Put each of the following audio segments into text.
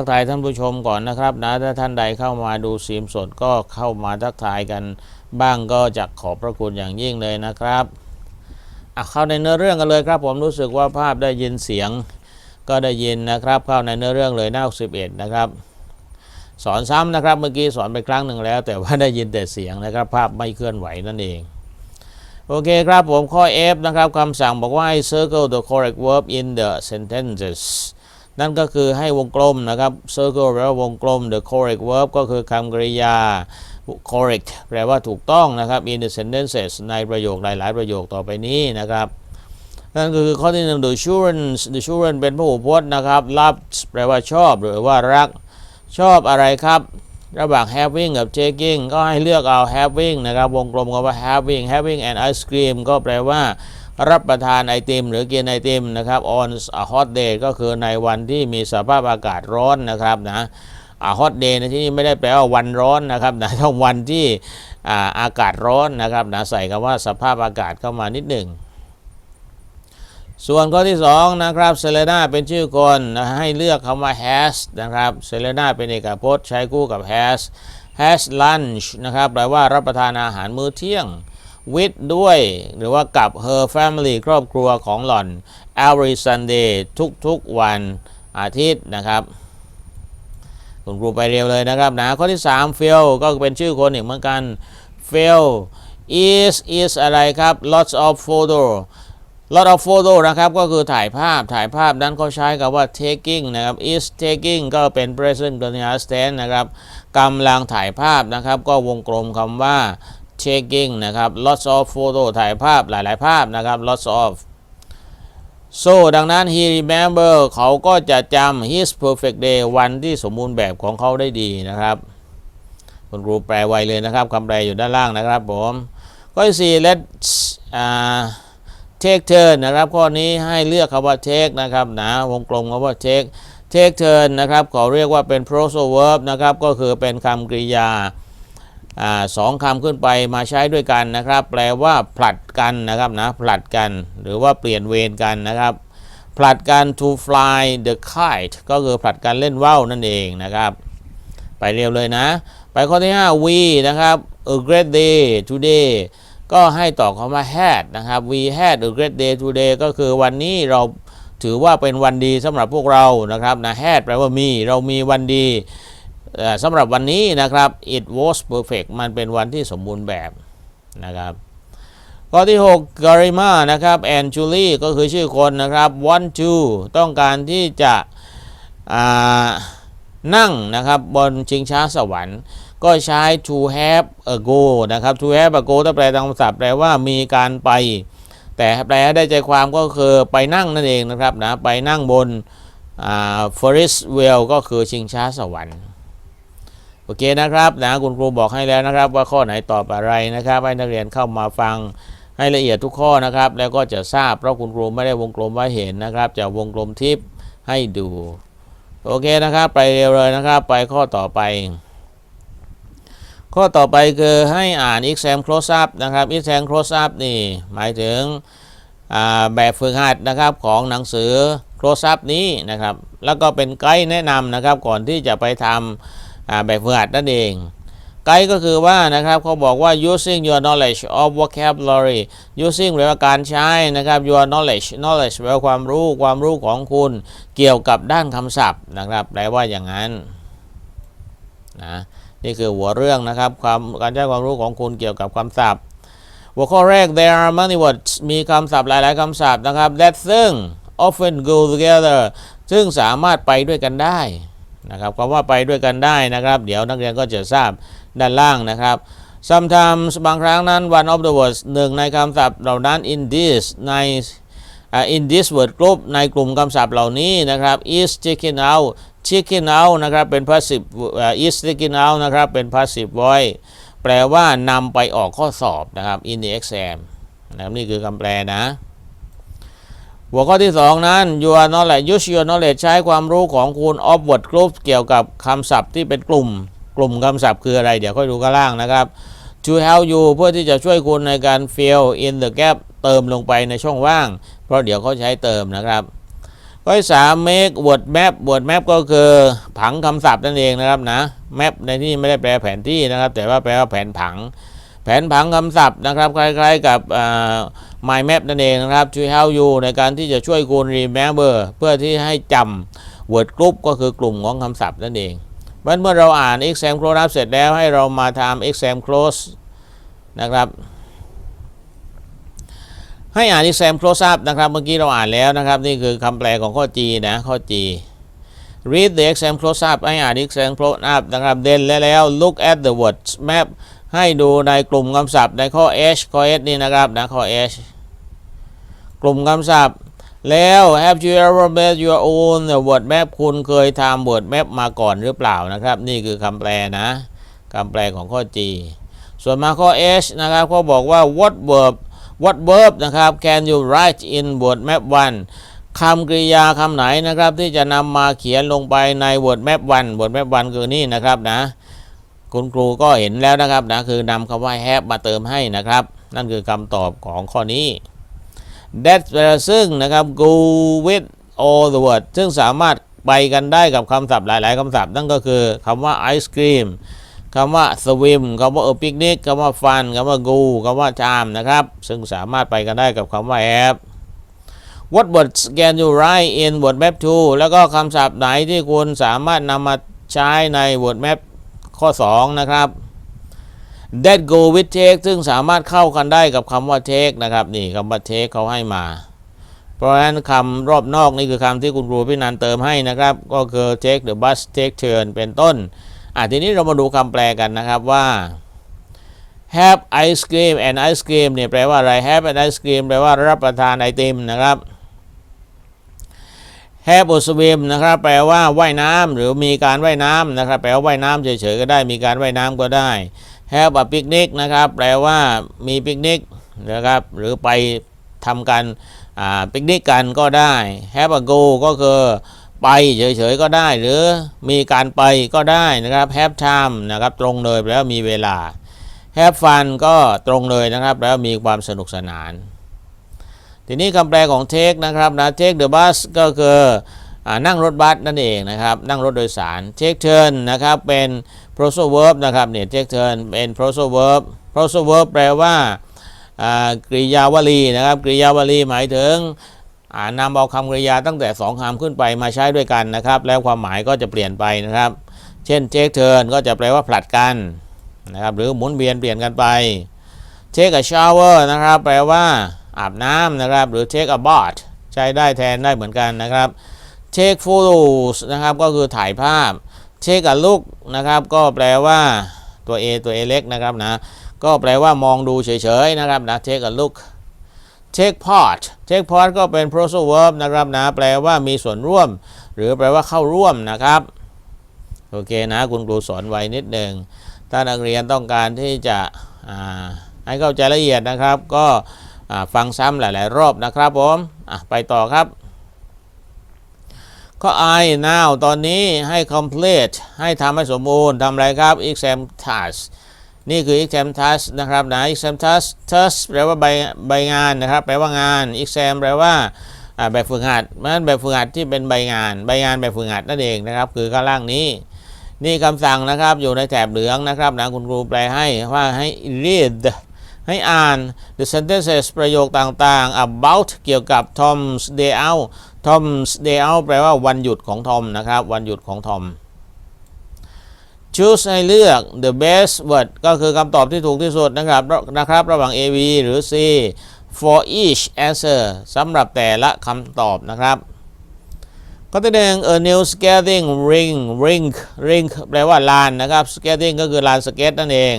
ทักทายท่านผู้ชมก่อนนะครับนะถ้าท่านใดเข้ามาดูสีมสดก็เข้ามาทักทายกันบ้างก็จะขอบพระคุณอย่างยิ่งเลยนะครับเข้าในเนื้อเรื่องกันเลยครับ ผมรู้สึกว่าภาพได้ยินเสียงก็ได้ยินนะครับ เข้าในเนื้อเรื่องเลยหน้า11นะครับสอนซ้ำนะครับเมื่อกี้สอนไปครั้งหนึ่งแล้ว แต่ว่าได้ยินแต่เสียงนะครับ ภาพไม่เคลื่อนไหวนั่นเองโอเคครับผมข้อ F นะครับคำสั่งบอกว่าให้ circle the correct verb in the sentences นั่นก็คือให้วงกลมนะครับ circle แปลว่าวงกลม the correct verb ก็คือคำกริยา correct แปลว่าถูกต้องนะครับ in the sentences ในประโยคหลาย ๆ ประโยคต่อไปนี้นะครับนั่นก็คือข้อที่หนึ่ง the children the children เป็นพหูพจน์นะครับ love แปลว่าชอบหรือว่ารัก ชอบอะไรครับระหว่าง having กับ taking ก็ให้เลือกเอา having นะครับ วงกลมก็ว่า having having an ice cream ก็แปลว่า รับประทานไอติม หรือกินไอติมนะครับ on a hot day ก็คือในวันที่มีสภาพอากาศร้อนนะครับนะ a hot day ในที่นี้ไม่ได้แปลว่าวันร้อนนะครับนะต้องวันที่อาอากาศร้อนนะครับนะใส่คำว่าสภาพอากาศเข้ามานิดหนึ่งส่วนข้อที่2นะครับเซเลนาเป็นชื่อคนนะให้เลือกคำว่า has นะครับเซเลนาเป็นเอกพจน์ใช้คู่กับ has has lunch นะครับแปลว่ารับประทานอาหารมื้อเที่ยง with ด้วย หรือว่ากับ her family ครอบครัวของหล่อน every Sunday ทุกๆวันอาทิตย์นะครับ คุณครูไปเร็วเลยนะครับนะข้อที่3 Phil ก็เป็นชื่อคนอีกเหมือนกัน Phil is is อะไรครับ lots of photo lot of photo นะครับก็คือถ่ายภาพถ่ายภาพนั้นเขาใช้กับว่า taking นะครับ is taking ก็เป็น present continuous tense นะครับกำลังถ่ายภาพนะครับ ก็วงกลมคำว่า taking นะครับ lots of photo ถ่ายภาพหลาย ๆ ภาพนะครับ lots of so ดังนั้น he remember เขาก็จะจำ his perfect day วันที่สมบูรณ์แบบของเขาได้ดีนะครับ คุณครูแปลไวเลยนะครับคำแปลอยู่ด้านล่างนะครับผมข้อนสี่ let's อ่า take turn นะครับ ข้อนี้ให้เลือกคำว่า take นะครับนะวงกลมคำว่า take take turn นะครับเขาเรียกว่าเป็น phrasal verb นะครับ ก็คือเป็นคำกริยา สองคำขึ้นไปมาใช้ด้วยกันนะครับ แปลว่าผลัดกันนะครับนะผลัดกัน หรือว่าเปลี่ยนเวรกันนะครับ ผลัดกัน to fly the kite ก็คือผลัดกันเล่นว่าวนั่นเองนะครับ ไปเร็วเลยนะ ไปข้อที่ 5 we นะครับ a great day today ก็ให้ต่อคำว่า had นะครับ we had a great day today ก็คือวันนี้เราถือว่าเป็นวันดีสำหรับพวกเรานะครับนะ had แปลว่ามี เรามีวันดี สำหรับวันนี้นะครับ it was perfect มันเป็นวันที่สมบูรณ์แบบนะครับข้อที่ 6 Garima นะครับ and Julie ก็คือชื่อคนนะครับ want to ต้องการที่จะนั่งนะครับบนชิงช้าสวรรค์ ก็ใช้ to have a go นะครับ to have a go ถ้าแปลตามคำศัพท์แปลว่ามีการไป แต่แปลได้ใจความก็คือไปนั่งนั่นเองนะครับนะไปนั่งบน Ferris wheel ก็คือชิงช้าสวรรค์ โอเคนะครับนะคุณครูบอกให้แล้วนะครับ ว่าข้อไหนตอบอะไรนะครับให้นักเรียนเข้ามาฟังให้ละเอียดทุกข้อนะครับ แล้วก็จะทราบเพราะคุณครูไม่ได้วงกลมไว้เห็นนะครับ จะวงกลมทิปให้ดู โอเคนะครับ ไปเร็วเลยนะครับ ไปข้อต่อไป ข้อต่อไปคือให้อ่าน exam close up นะครับ exam close up นี่หมายถึงแบบฝึกหัดนะครับของหนังสือ close up นี้นะครับ แล้วก็เป็นไกด์แนะนำนะครับก่อนที่จะไปทำอ่า แบบฝึกหัดนั่นเองไกด์ก็คือว่านะครับเขาบอกว่า using your knowledge of vocabulary using แปลว่าการใช้นะครับ your knowledge knowledge แปลว่าความรู้ความรู้ของคุณเกี่ยวกับด้านคำศัพท์นะครับแปลว่าอย่างนั้นนะนี่คือหัวเรื่องนะครับความการใช้ความรู้ของคุณเกี่ยวกับคำศัพท์ หัวข้อแรก there are many words มีคำศัพท์หลาย ๆคำศัพท์นะครับ that ซึ่ง often go together ซึ่งสามารถไปด้วยกันได้ นะครับคำว่าไปด้วยกันได้นะครับ เดี๋ยวนักเรียนก็จะทราบด้านล่างนะครับ sometimes บางครั้งนั้น one of the words หนึ่งในคำศัพท์เหล่านั้น in this ใน in this word group ในกลุ่มคำศัพท์เหล่านี้นะครับ is taken out taken out นะครับเป็น passive อ่า is taken out นะครับเป็น passive voice แปลว่านำไปออกข้อสอบนะครับ in the exam นะครับนี่คือคำแปลนะ หัวข้อที่ 2 นั้น your knowledge use your knowledge ใช้ความรู้ของคุณ of word group เกี่ยวกับคำศัพท์ที่เป็นกลุ่ม กลุ่มคำศัพท์คืออะไร เดี๋ยวค่อยดูข้างล่างนะครับ to help you เพื่อที่จะช่วยคุณในการ fill in the gap เติมลงไปในช่องว่าง เพราะเดี๋ยวเขาใช้เติมนะครับข้อที่สาม make word map word map ก็คือผังคำศัพท์นั่นเองนะครับนะ map ในที่ไม่ได้แปลแผนที่นะครับ แต่ว่าแปลว่าแผนผัง แผนผังคำศัพท์นะครับ คล้าย ๆ กับอ่า My Map นั่นเองนะครับช่วย help you ในการที่จะช่วยคุณ remember เพื่อที่ให้จำ word group ก็คือกลุ่มของคำศัพท์นั่นเองเพราะฉะนั้นเมื่อเราอ่าน exam close up เสร็จแล้วให้เรามาทำ exam close นะครับให้อ่าน exam close up นะครับเมื่อกี้เราอ่านแล้วนะครับ นี่คือคำแปลของข้อ G นะข้อ G read the exam close up ให้อ่าน exam close up นะครับเด่นแล้ว look at the words map ให้ดูในกลุ่มคำศัพท์ในข้อ H ข้อ H นี่นะครับนะข้อ H กลุ่มคำศัพท์ แล้ว have you ever made your own word map คุณเคยทำ word map มาก่อนหรือเปล่านะครับ นี่คือคำแปลนะคำแปลของข้อ G ส่วนมาข้อ H นะครับเขาบอกว่า what verb what verb นะครับ can you write in word map 1คำกริยาคำไหนนะครับที่จะนำมาเขียนลงไปใน word map 1 word map 1 คือนี่นะครับนะ คุณครูก็เห็นแล้วนะครับนะคือนำคำว่า have มาเติมให้นะครับ นั่นคือคำตอบของข้อนี้ that แปลซึ่งนะครับ go with all the word ซึ่งสามารถไปกันได้กับคำศัพท์หลาย ๆคำศัพท์นั่นก็คือคำว่า ice cream คำว่า swim คำว่า a picnic คำว่า fun คำว่า go คำว่า charm นะครับ ซึ่งสามารถไปกันได้กับคำว่า have what words can you write in word map 2แล้วก็คำศัพท์ไหนที่คุณสามารถนำมาใช้ใน word map ข้อ 2 นะครับ that go with take ซึ่งสามารถเข้ากันได้กับคำว่า take นะครับ นี่คำว่า take เขาให้มา เพราะฉะนั้นคำรอบนอกนี่คือคำที่คุณครูพี่นันเติมให้นะครับ ก็คือ take the bus take turn เป็นต้น อะทีนี้เรามาดูคำแปลกันนะครับว่า have ice cream and ice cream เนี่ยแปลว่าอะไร have and ice cream แปลว่ารับประทานไอติมนะครับ have a swim นะครับแปลว่าว่ายน้ำหรือมีการว่ายน้ำนะครับ แปลว่าว่ายน้ำเฉยๆก็ได้ มีการว่ายน้ำก็ได้ have a picnic นะครับ แปลว่ามีปิกนิกนะครับหรือไปทำกันปิกนิกกันก็ได้ have a go ก็คือไปเฉยๆก็ได้ หรือมีการไปก็ได้นะครับ have time นะครับตรงเลยแปลว่ามีเวลา have fun ก็ตรงเลยนะครับ แล้วมีความสนุกสนาน ทีนี้คำแปลของ take นะครับนะ take the bus ก็คืออนั่งรถบัสนั่นเองนะครับ นั่งรถโดยสาร take turn นะครับ เป็น prosal verb นะครับเนี่ย take turn เป็น prosal verb prosal verb แปลว่ากริยาวลีนะครับ กริยาวลีหมายถึงนำเอาคำกริยาตั้งแต่สองคำขึ้นไปมาใช้ด้วยกันนะครับ แล้วความหมายก็จะเปลี่ยนไปนะครับ เช่น take turn ก็จะแปลว่าผลัดกันนะครับ หรือหมุนเวียนเปลี่ยนกันไป take a shower นะครับ แปลว่า อาบน้ำนะครับ หรือ take a bath ใช้ได้แทนได้เหมือนกันนะครับ take photos นะครับ ก็คือถ่ายภาพ take a look นะครับ ก็แปลว่าตัว A ตัว A เล็กนะครับนะ ก็แปลว่ามองดูเฉยๆนะครับนะ take a look take part take part ก็เป็น prosal verb นะครับนะ แปลว่ามีส่วนร่วม หรือแปลว่าเข้าร่วมนะครับโอเคนะคุณครูสอนไว้นิดหนึ่งถ้านักเรียนต้องการที่จะให้เข้าใจละเอียดนะครับ ก็ ฟังซ้ำหลาย ๆ รอบนะครับผมไปต่อครับข้อ I now ตอนนี้ให้ complete ให้ทำให้สมบูรณ์ทำอะไรครับ exam task นี่คือ exam task นะครับนะ exam task task แปลว่าใบใบงานนะครับ แปลว่างาน exam แปลว่าอ่าแบบฝึกหัดมันแบบฝึกหัดที่เป็นใบงาน ใบงานแบบฝึกหัดนั่นเองนะครับ คือข้างล่างนี้ นี่คำสั่งนะครับอยู่ในแถบเหลืองนะครับนะคุณครูแปลให้ว่าให้ read ให้อ่าน the sentences ประโยคต่างๆ about เกี่ยวกับ Tom's day out Tom's day out แปลว่าวันหยุดของทอมนะครับ วันหยุดของทอม choose ให้เลือก the best word ก็คือคำตอบที่ถูกที่สุดนะครับนะครับ ระหว่าง A B หรือ C for each answer สำหรับแต่ละคำตอบนะครับข้อที่หนึ่ง a new skating ring ring ring แปลว่าลานนะครับ skating ก็คือลานสเก็ตนั่นเอง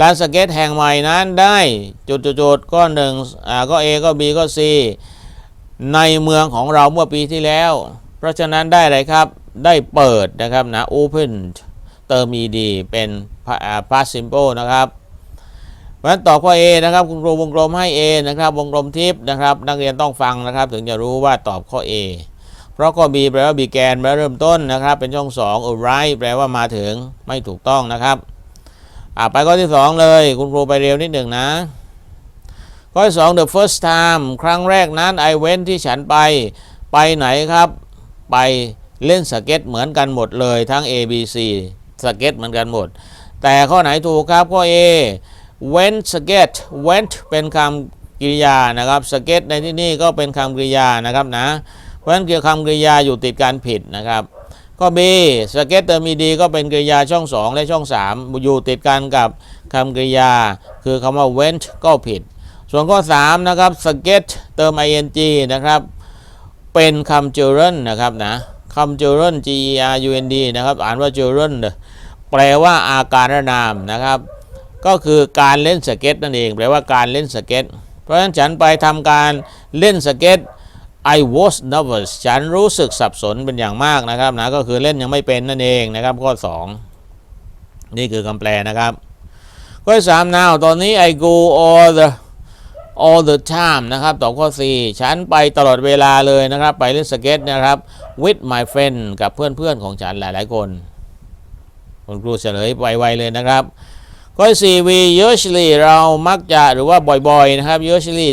ลานสเก็ตแห่งใหม่นั้นได้จุดๆก็หนึ่งอ่าก็ A ก็ B ก็ C ในเมืองของเราเมื่อปีที่แล้ว เพราะฉะนั้นได้อะไรครับได้เปิดนะครับนะ open เติม ed เป็น past simple นะครับเพราะฉะนั้นตอบข้อ A นะครับคุณครูวงกลมให้ A นะครับวงกลมทิปนะครับ นักเรียนต้องฟังนะครับ ถึงจะรู้ว่าตอบข้อ A เพราะข้อ B แปลว่า began แปลว่าเริ่มต้นนะครับ เป็นช่อง2 arrive แปลว่ามาถึงไม่ถูกต้องนะครับ อ่าไปข้อที่ 2 เลย คุณครูไปเร็วนิดหนึ่งนะข้อที่2 the first time ครั้งแรกนั้น I went ที่ฉันไป ไปไหนครับ ไปเล่นสเก็ตเหมือนกันหมดเลยทั้ง A B C สเก็ตเหมือนกันหมด แต่ข้อไหนถูกครับข้อ A went skate went เป็นคำกริยานะครับสเก็ตในที่นี่ก็เป็นคำกริยานะครับนะ เพราะฉะนั้นเกี่ยวคำกริยาอยู่ติดการผิดนะครับ ข้อ B สเก็ตเติมมีดีก็เป็นกริยาช่อง 2 และช่อง 3 อยู่ติดกันกับคำกริยา คือคำว่า went ก็ผิด ส่วนข้อ 3 นะครับสเก็ตเติม ing นะครับ เป็นคำ children นะครับนะคำ children G E R U N D นะครับ อ่านว่า children เด้อแปลว่าอาการนามนะครับ ก็คือการเล่นสเก็ตนั่นเอง แปลว่าการเล่นสเก็ต เพราะฉะนั้นฉันไปทำการเล่นสเก็ต I was nervous ฉันรู้สึกสับสนเป็นอย่างมากนะครับนะก็คือเล่นยังไม่เป็นนั่นเองนะครับ ข้อ 2 นี่คือคำแปลนะครับ ข้อที่สาม now ตอนนี้ I go all the all the time นะครับต่อข้อ 4 ฉันไปตลอดเวลาเลยนะครับ ไปเล่นสเก็ตนะครับ with my friend กับเพื่อนๆของฉันหลายๆคน คุณครูเฉลยไวๆเลยนะครับ ข้อที่4 we usually เรามักจะหรือว่าบ่อยๆนะครับ usually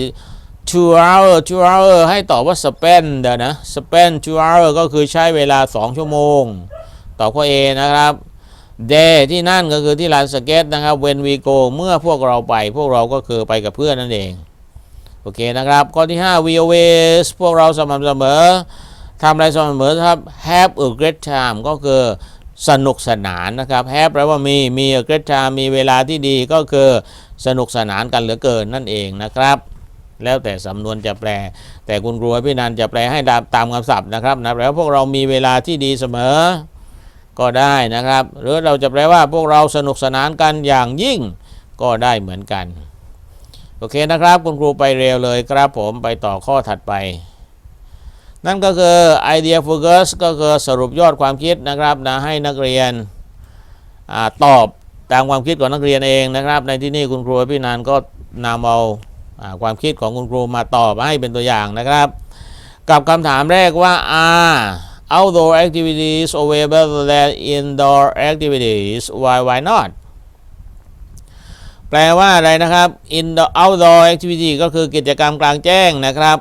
two hour two hour ให้ตอบว่า spend เดี๋ยวนะ spend two hour ก็คือใช้เวลา 2 ชั่วโมง ตอบข้อ A นะครับ day ที่นั่นก็คือที่ลานสเก็ตนะครับ when we go เมื่อพวกเราไป พวกเราก็คือไปกับเพื่อนนั่นเอง โอเคนะครับ ข้อที่ 5 we always พวกเราสม่ำเสมอทำอะไรสม่ำเสมอครับ have a great time ก็คือสนุกสนานนะครับ have แปลว่ามี มี a great time มีเวลาที่ดีก็คือสนุกสนานกันเหลือเกินนั่นเองนะครับ แล้วแต่สำนวนจะแปล แต่คุณครูพี่นันจะแปลให้ตามคำศัพท์นะครับนะแปลว่าพวกเรามีเวลาที่ดีเสมอก็ได้นะครับ หรือเราจะแปลว่าพวกเราสนุกสนานกันอย่างยิ่งก็ได้เหมือนกัน โอเคนะครับ คุณครูไปเร็วเลยครับผมไปต่อข้อถัดไป นั่นก็คือ idea focus ก็คือสรุปยอดความคิดนะครับนะให้นักเรียนอตอบตามความคิดของนักเรียนเองนะครับ ในที่นี่คุณครูพี่นันก็นำเอา ความคิดของคุณครูมาตอบให้เป็นตัวอย่างนะครับ กับคำถามแรกว่า are outdoor activities way better than indoor activities why why not แปลว่าอะไรนะครับ indoor outdoor activity ก็คือกิจกรรมกลางแจ้งนะครับ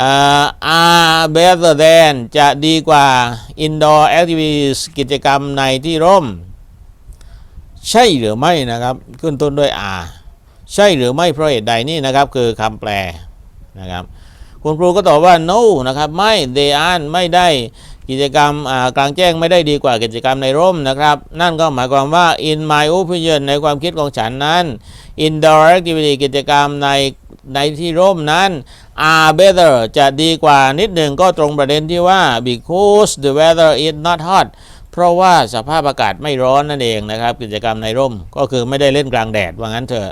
อ่า are better than จะดีกว่า indoor activities กิจกรรมในที่ร่ม ใช่หรือไม่นะครับ ขึ้นต้นด้วย are ใช่หรือไม่เพราะเหตุใดนี่นะครับคือคำแปลนะครับ คุณครูก็ตอบว่า no นะครับไม่ they aren't ไม่ได้กิจกรรมกลางแจ้งไม่ได้ดีกว่ากิจกรรมในร่มนะครับ นั่นก็หมายความว่า in my opinion ในความคิดของฉันนั้น indoor activity กิจกรรมในในที่ร่มนั้น are better จะดีกว่านิดหนึ่งก็ตรงประเด็นที่ว่า because the weather is not hot เพราะว่าสภาพอากาศไม่ร้อนนั่นเองนะครับ กิจกรรมในร่มก็คือไม่ได้เล่นกลางแดดว่างั้นเถอะ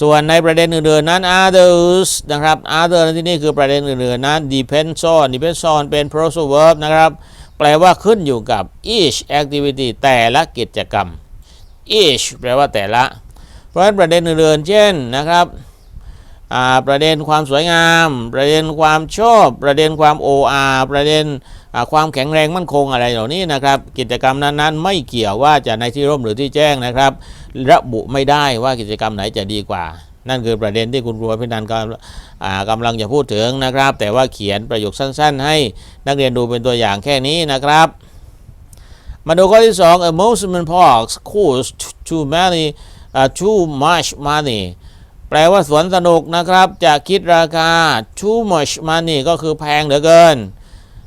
ส่วนในประเด็นอื่นๆนั้น others นะครับ other ในที่นี่คือประเด็นอื่นๆนั้น depends on depends on เป็น phrasal verb นะครับ แปลว่าขึ้นอยู่กับ each activity แต่ละกิจกรรม each แปลว่าแต่ละ เพราะฉะนั้นประเด็นอื่นๆเช่นนะครับประเด็นความสวยงาม ประเด็นความชอบ ประเด็นความ OR ประเด็น ความแข็งแรงมั่นคงอะไรเหล่านี้นะครับ กิจกรรมนั้นๆ ไม่เกี่ยวว่าจะในที่ร่มหรือที่แจ้งนะครับ ระบุไม่ได้ว่ากิจกรรมไหนจะดีกว่า นั่นคือประเด็นที่คุณครูพินันกำลังอ่ากำลังจะพูดถึงนะครับ แต่ว่าเขียนประโยคสั้น ๆ ให้นักเรียนดูเป็นตัวอย่างแค่นี้นะครับมาดูข้อที่ 2 amusement parks cost too many uh, too much money แปลว่าสวนสนุกนะครับ จะคิดราคา too much money ก็คือแพงเหลือเกิน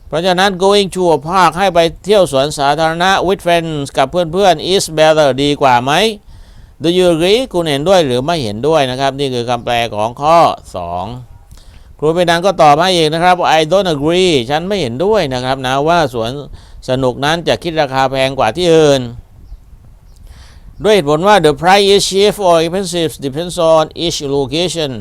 เพราะฉะนั้น going to a park ให้ไปเที่ยวสวนสาธารณะ with friends กับเพื่อนๆ is better ดีกว่าไหม Do you agree คุณเห็นด้วยหรือไม่เห็นด้วยนะครับ นี่คือคำแปลของข้อ 2 ครูไปนันก็ตอบให้อีกนะครับ I don't agree ฉันไม่เห็นด้วยนะครับนะว่าสวนสนุกนั้นจะคิดราคาแพงกว่าที่อื่น ด้วยเหตุผลว่า the price is cheap or expensive depends on each location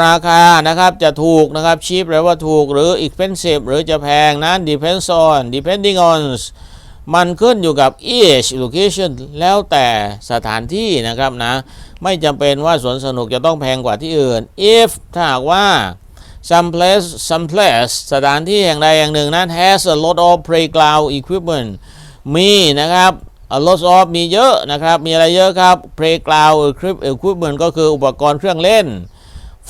ราคานะครับจะถูกนะครับ cheap แปลว่าถูกหรือ expensive หรือจะแพงนั้น depends on depending on มันขึ้นอยู่กับ each location แล้วแต่สถานที่นะครับนะ ไม่จำเป็นว่าสวนสนุกจะต้องแพงกว่าที่อื่น if ถ้าหากว่า some place some place สถานที่แห่งใดแห่งหนึ่งนั้น has a lot of playground equipment มีนะครับ a lot of มีเยอะนะครับ มีอะไรเยอะครับ playground equip- equipment ก็คืออุปกรณ์เครื่องเล่น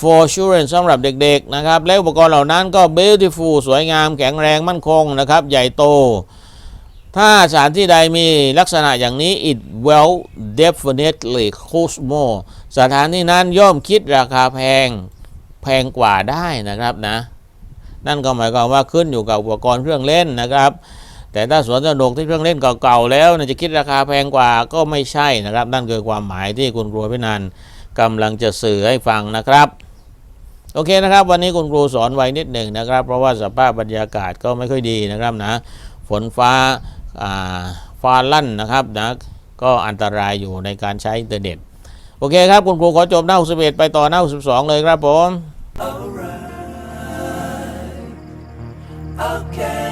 for children สำหรับเด็กๆนะครับ และอุปกรณ์เหล่านั้นก็ beautiful สวยงามแข็งแรงมั่นคงนะครับ ใหญ่โต ถ้าสถานที่ใดมีลักษณะอย่างนี้ it will definitely cost more สถานที่นั้นย่อมคิดราคาแพงแพงกว่าได้นะครับนะ นั่นก็หมายความว่าขึ้นอยู่กับอุปกรณ์เครื่องเล่นนะครับแต่ถ้าสวนสนุกที่เครื่องเล่นเก่าๆแล้วจะคิดราคาแพงกว่าก็ไม่ใช่นะครับ นั่นคือความหมายที่คุณครูพินันกำลังจะสื่อให้ฟังนะครับ โอเคนะครับ วันนี้คุณครูสอนไว้นิดหนึ่งนะครับ เพราะว่าสภาพบรรยากาศก็ไม่ค่อยดีนะครับนะฝนฟ้าฟ้าลั่นนะครับนะก็อันตรายอยู่ในการใช้อินเทอร์เน็ต โอเคครับ คุณครูขอจบหน้า61ไปต่อหน้า62เลยครับผม Alright, okay.